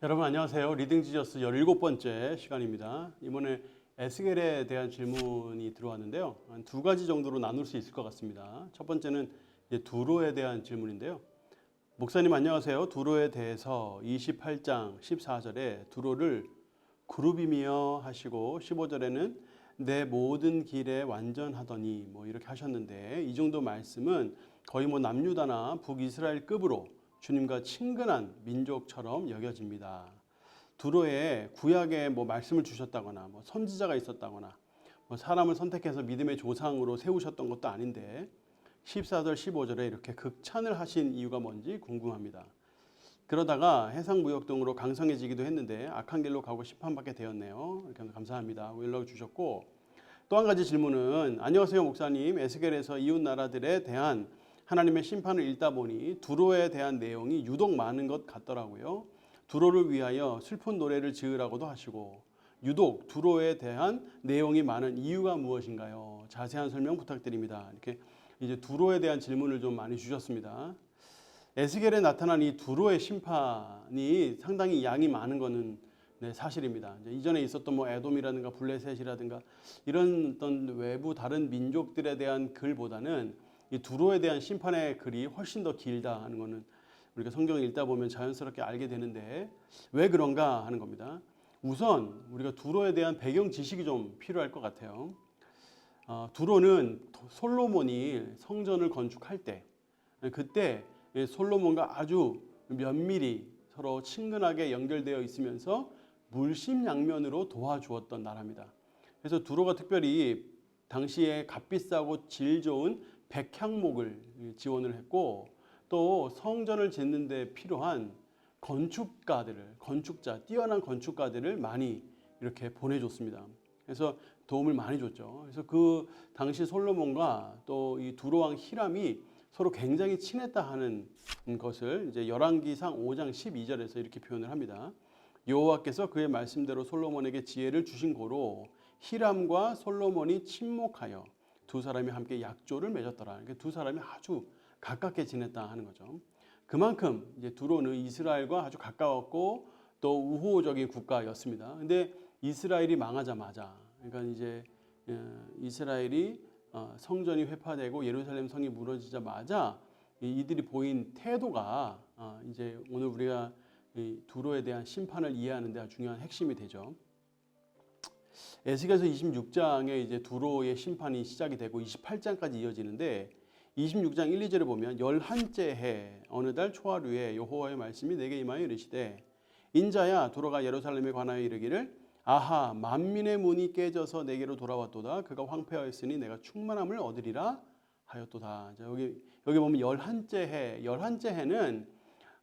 여러분 안녕하세요. 리딩 지저스 17번째 시간입니다. 이번에 에스겔에 대한 질문이 들어왔는데요. 한 두 가지 정도로 나눌 수 있을 것 같습니다. 첫 번째는 두로에 대한 질문인데요. 목사님 안녕하세요. 두로에 대해서 28장 14절에 두로를 그룹이며 하시고 15절에는 내 모든 길에 완전하더니 뭐 이렇게 하셨는데 이 정도 말씀은 거의 뭐 남유다나 북이스라엘급으로 주님과 친근한 민족처럼 여겨집니다. 두로에 구약에 뭐 말씀을 주셨다거나 뭐 선지자가 있었다거나 뭐 사람을 선택해서 믿음의 조상으로 세우셨던 것도 아닌데 14절 15절에 이렇게 극찬을 하신 이유가 뭔지 궁금합니다. 그러다가 해상 무역 등으로 강성해지기도 했는데 악한 길로 가고 심판받게 되었네요. 이렇게 감사합니다. 연락 주셨고 또 한 가지 질문은 안녕하세요 목사님 에스겔에서 이웃 나라들에 대한 하나님의 심판을 읽다 보니 두로에 대한 내용이 유독 많은 것 같더라고요. 두로를 위하여 슬픈 노래를 지으라고도 하시고 유독 두로에 대한 내용이 많은 이유가 무엇인가요? 자세한 설명 부탁드립니다. 이렇게 이제 두로에 대한 질문을 좀 많이 주셨습니다. 에스겔에 나타난 이 두로의 심판이 상당히 양이 많은 것은 네, 사실입니다. 이전에 있었던 뭐 에돔이라든가 블레셋이라든가 이런 어떤 외부 다른 민족들에 대한 글보다는 이 두로에 대한 심판의 글이 훨씬 더 길다 하는 것은 우리가 성경을 읽다 보면 자연스럽게 알게 되는데 왜 그런가 하는 겁니다. 우선 우리가 두로에 대한 배경 지식이 좀 필요할 것 같아요. 어, 두로는 솔로몬이 성전을 건축할 때 그때 솔로몬과 아주 면밀히 서로 친근하게 연결되어 있으면서 물심양면으로 도와주었던 나라입니다. 그래서 두로가 특별히 당시에 값비싸고 질 좋은 백향목을 지원을 했고 또 성전을 짓는 데 필요한 건축가들을 건축자 뛰어난 건축가들을 많이 이렇게 보내줬습니다. 그래서 도움을 많이 줬죠. 그래서 그 당시 솔로몬과 또 이 두로왕 히람이 서로 굉장히 친했다 하는 것을 이제 열왕기상 5장 12절에서 이렇게 표현을 합니다. 여호와께서 그의 말씀대로 솔로몬에게 지혜를 주신 고로 히람과 솔로몬이 친목하여 두 사람이 함께 약조를 맺었더라. 그러니까 두 사람이 아주 가깝게 지냈다 하는 거죠. 그만큼 이제 두로는 이스라엘과 아주 가까웠고 또 우호적인 국가였습니다. 근데 이스라엘이 망하자마자 그러니까 이제 어, 이스라엘이 어, 성전이 회파되고 예루살렘 성이 무너지자마자 이들이 보인 태도가 어, 이제 오늘 우리가 두로에 대한 심판을 이해하는 데 중요한 핵심이 되죠. 에스겔서 26장에 이제 두로의 심판이 시작이 되고 28장까지 이어지는데 26장 1, 2절에 보면 열한째 해 어느 달 초하루에 여호와의 말씀이 내게 임하여 이르시되 인자야 두로가 예루살렘에 관하여 이르기를 아하 만민의 문이 깨져서 내게로 돌아왔도다 그가 황폐하였으니 내가 충만함을 얻으리라 하였도다. 자, 여기 여기 보면 열한째 해 열한째 해는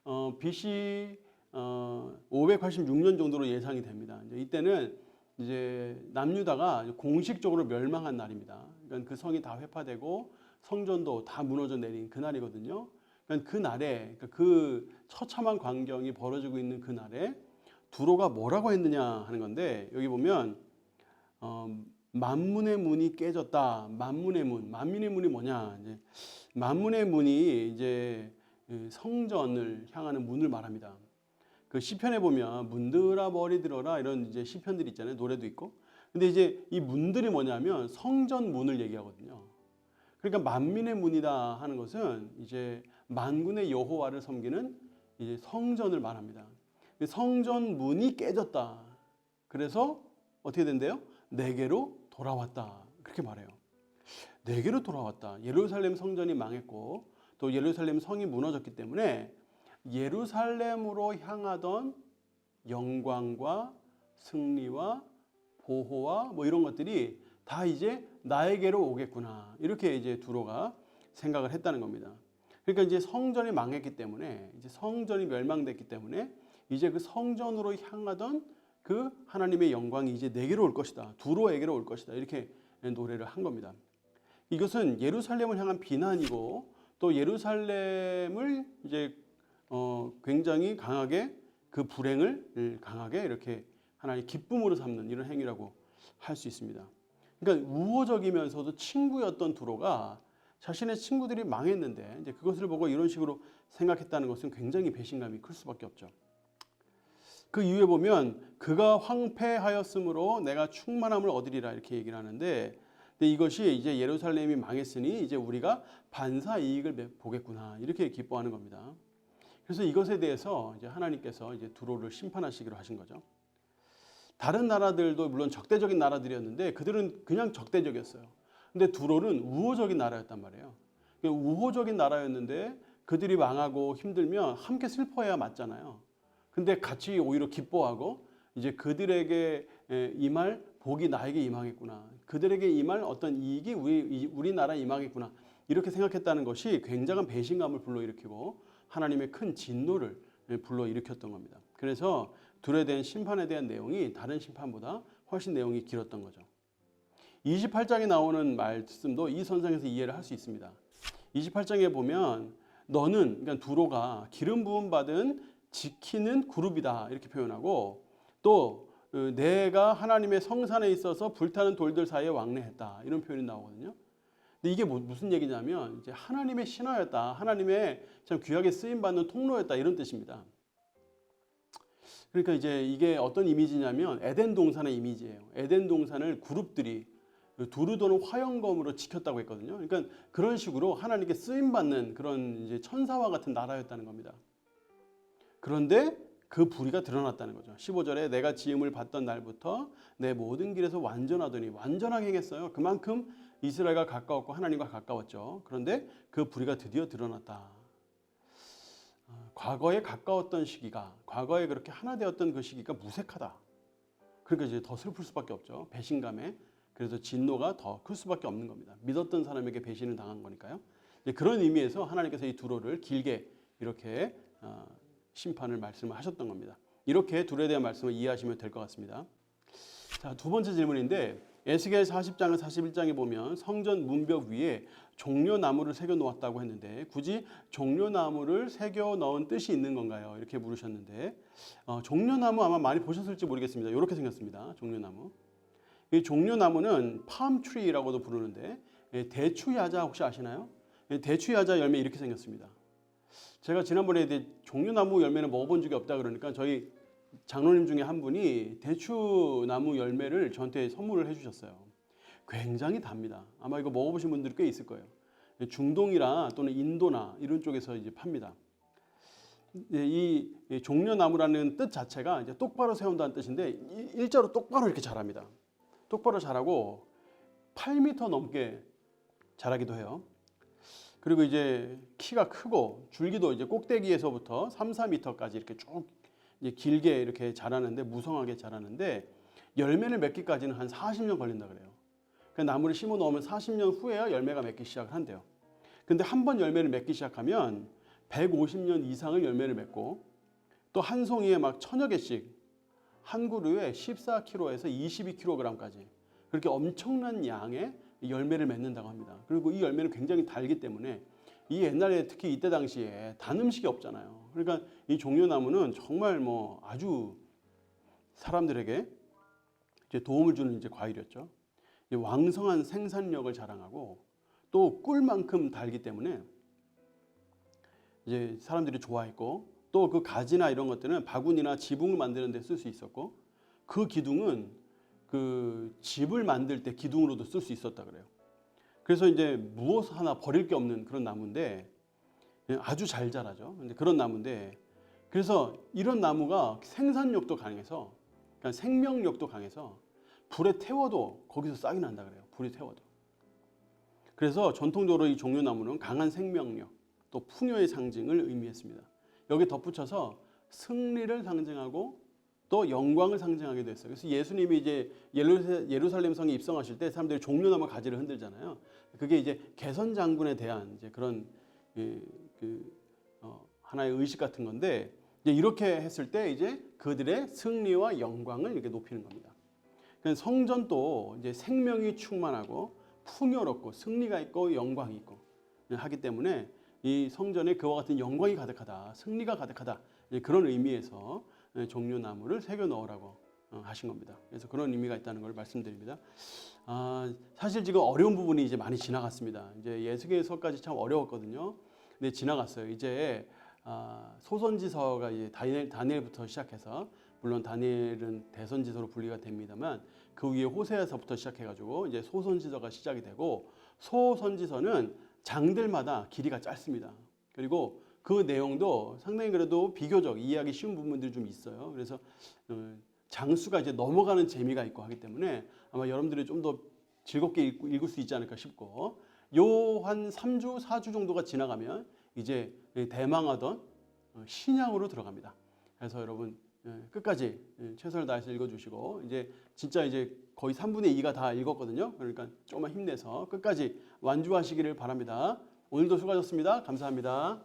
어, BC 어, 586년 정도로 예상이 됩니다. 이제 이때는 이제 남유다가 공식적으로 멸망한 날입니다. 그러니까 그 성이 다 회파되고 성전도 다 무너져 내린 그 날이거든요. 그러니까 그 날에 그러니까 그 처참한 광경이 벌어지고 있는 그 날에 두로가 뭐라고 했느냐 하는 건데 여기 보면 어, 만문의 문이 깨졌다. 만문의 문, 만민의 문이 뭐냐? 이제 만문의 문이 이제 성전을 향하는 문을 말합니다. 그 시편에 보면 문들아 머리 들어라 이런 이제 시편들 있잖아요. 노래도 있고. 근데 이제 이 문들이 뭐냐면 성전 문을 얘기하거든요. 그러니까 만민의 문이다 하는 것은 이제 만군의 여호와를 섬기는 이제 성전을 말합니다. 성전 문이 깨졌다. 그래서 어떻게 된대요? 내게로 돌아왔다. 그렇게 말해요. 내게로 돌아왔다. 예루살렘 성전이 망했고 또 예루살렘 성이 무너졌기 때문에 예루살렘으로 향하던 영광과 승리와 보호와 뭐 이런 것들이 다 이제 나에게로 오겠구나. 이렇게 이제 두로가 생각을 했다는 겁니다. 그러니까 이제 성전이 망했기 때문에 이제 성전이 멸망됐기 때문에 이제 그 성전으로 향하던 그 하나님의 영광이 이제 내게로 올 것이다. 두로에게로 올 것이다. 이렇게 노래를 한 겁니다. 이것은 예루살렘을 향한 비난이고 또 예루살렘을 이제 어, 굉장히 강하게 그 불행을 강하게 이렇게 하나의 기쁨으로 삼는 이런 행위라고 할 수 있습니다. 그러니까 우호적이면서도 친구였던 두로가 자신의 친구들이 망했는데 이제 그것을 보고 이런 식으로 생각했다는 것은 굉장히 배신감이 클 수밖에 없죠. 그 이후에 보면 그가 황폐하였으므로 내가 충만함을 얻으리라 이렇게 얘기를 하는데 근데 이것이 이제 예루살렘이 망했으니 이제 우리가 반사 이익을 보겠구나 이렇게 기뻐하는 겁니다. 그래서 이것에 대해서 이제 하나님께서 이제 두로를 심판하시기로 하신 거죠. 다른 나라들도 물론 적대적인 나라들이었는데 그들은 그냥 적대적이었어요. 근데 두로는 우호적인 나라였단 말이에요. 그러니까 우호적인 나라였는데 그들이 망하고 힘들면 함께 슬퍼해야 맞잖아요. 근데 같이 오히려 기뻐하고 이제 그들에게 임할 복이 나에게 임하겠구나. 그들에게 임할 어떤 이익이 우리 우리나라에 임하겠구나. 이렇게 생각했다는 것이 굉장한 배신감을 불러일으키고 하나님의 큰 진노를 불러일으켰던 겁니다. 그래서 둘에 대한 심판에 대한 내용이 다른 심판보다 훨씬 내용이 길었던 거죠. 28장에 나오는 말씀도 이 선상에서 이해를 할 수 있습니다. 28장에 보면 너는 그러니까 두로가 기름 부음 받은 지키는 그룹이다 이렇게 표현하고 또 어, 내가 하나님의 성산에 있어서 불타는 돌들 사이에 왕래했다 이런 표현이 나오거든요. 근데 이게 뭐, 무슨 얘기냐면 이제 하나님의 신하였다, 하나님의 참 귀하게 쓰임 받는 통로였다 이런 뜻입니다. 그러니까 이제 이게 어떤 이미지냐면 에덴 동산의 이미지예요. 에덴 동산을 그룹들이 두루 도는 화영검으로 지켰다고 했거든요. 그러니까 그런 식으로 하나님께 쓰임 받는 그런 이제 천사와 같은 나라였다는 겁니다. 그런데 그 불의가 드러났다는 거죠. 15절에 내가 지음을 받던 날부터 내 모든 길에서 완전하더니 완전하게 행했어요. 그만큼 이스라엘과 가까웠고 하나님과 가까웠죠. 그런데 그 불의가 드디어 드러났다. 어, 과거에 가까웠던 시기가 과거에 그렇게 하나 되었던 그 시기가 무색하다. 그러니까 이제 더 슬플 수밖에 없죠. 배신감에 그래서 진노가 더 클 수밖에 없는 겁니다. 믿었던 사람에게 배신을 당한 거니까요. 그런 의미에서 하나님께서 이 두로를 길게 이렇게 어, 심판을 말씀을 하셨던 겁니다. 이렇게 둘에 대한 말씀을 이해하시면 될 것 같습니다. 자, 두 번째 질문인데 에스겔 40장과 41장에 보면 성전 문벽 위에 종려나무를 새겨 놓았다고 했는데 굳이 종려나무를 새겨 넣은 뜻이 있는 건가요? 이렇게 물으셨는데 어, 종려나무 아마 많이 보셨을지 모르겠습니다. 이렇게 생겼습니다. 종려나무. 이 종려나무는 팜트리라고도 부르는데 예, 대추야자 혹시 아시나요? 예, 대추야자 열매 이렇게 생겼습니다. 제가 지난번에 종려나무 열매는 먹어본 적이 없다 그러니까 저희 장로님 중에 한 분이 대추나무 열매를 저한테 선물을 해주셨어요. 굉장히 답니다. 아마 이거 먹어보신 분들이 꽤 있을 거예요. 중동이나 또는 인도나 이런 쪽에서 이제 팝니다. 이 종려나무라는 뜻 자체가 이제 똑바로 세운다는 뜻인데 일자로 똑바로 이렇게 자랍니다. 똑바로 자라고 8m 넘게 자라기도 해요. 그리고 이제 키가 크고 줄기도 이제 꼭대기에서부터 3, 4m까지 이렇게 쭉 길게 이렇게 자라는데 무성하게 자라는데 열매를 맺기까지는 한 40년 걸린다 그래요. 그 나무를 심어 놓으면 40년 후에야 열매가 맺기 시작을 한대요. 근데 한 번 열매를 맺기 시작하면 150년 이상의 열매를 맺고 또 한 송이에 막 천여 개씩 한 그루에 14kg에서 22kg까지 그렇게 엄청난 양의 열매를 맺는다고 합니다. 그리고 이 열매는 굉장히 달기 때문에 이 옛날에 특히 이때 당시에 단 음식이 없잖아요. 그러니까 이 종려나무는 정말 뭐 아주 사람들에게 이제 도움을 주는 이제 과일이었죠. 왕성한 생산력을 자랑하고 또 꿀만큼 달기 때문에 이제 사람들이 좋아했고 또 그 가지나 이런 것들은 바구니나 지붕을 만드는 데 쓸 수 있었고 그 기둥은 그 집을 만들 때 기둥으로도 쓸 수 있었다 그래요. 그래서 이제 무엇 하나 버릴 게 없는 그런 나무인데 아주 잘 자라죠. 근데 그런 나무인데 그래서 이런 나무가 생산력도 강해서 그러니까 생명력도 강해서 불에 태워도 거기서 싹이 난다 그래요. 불에 태워도. 그래서 전통적으로 이 종려나무는 강한 생명력 또 풍요의 상징을 의미했습니다. 여기 덧붙여서 승리를 상징하고 또 영광을 상징하기도 했어요. 그래서 예수님이 이제 예루살렘 성에 입성하실 때 사람들이 종려나무 가지를 흔들잖아요. 그게 이제 개선 장군에 대한 이제 그런 그, 그 어, 하나의 의식 같은 건데 이렇게 했을 때 이제 그들의 승리와 영광을 이렇게 높이는 겁니다. 성전도 이제 생명이 충만하고 풍요롭고 승리가 있고 영광이 있고 하기 때문에 이 성전에 그와 같은 영광이 가득하다, 승리가 가득하다 그런 의미에서 종려나무를 새겨 넣으라고 어, 하신 겁니다. 그래서 그런 의미가 있다는 걸 말씀드립니다. 아, 사실 지금 어려운 부분이 이제 많이 지나갔습니다. 이제 예수계서까지 참 어려웠거든요. 근데 지나갔어요. 이제 아, 소선지서가 이제 다니엘, 다니엘부터 시작해서 물론 다니엘은 대선지서로 분리가 됩니다만 그 위에 호세에서부터 시작해가지고 이제 소선지서가 시작이 되고 소선지서는 장들마다 길이가 짧습니다. 그리고 그 내용도 상당히 그래도 비교적 이해하기 쉬운 부분들이 좀 있어요. 그래서 어, 장수가 이제 넘어가는 재미가 있고 하기 때문에 아마 여러분들이 좀 더 즐겁게 읽- 읽을 수 있지 않을까 싶고 요 한 3주, 4주 정도가 지나가면 이제 대망하던 어, 신약으로 들어갑니다. 그래서 여러분 예, 끝까지 예, 최선을 다해서 읽어주시고 이제 진짜 이제 거의 3분의 2가 다 읽었거든요. 그러니까 조금만 힘내서 끝까지 완주하시기를 바랍니다. 오늘도 수고하셨습니다. 감사합니다.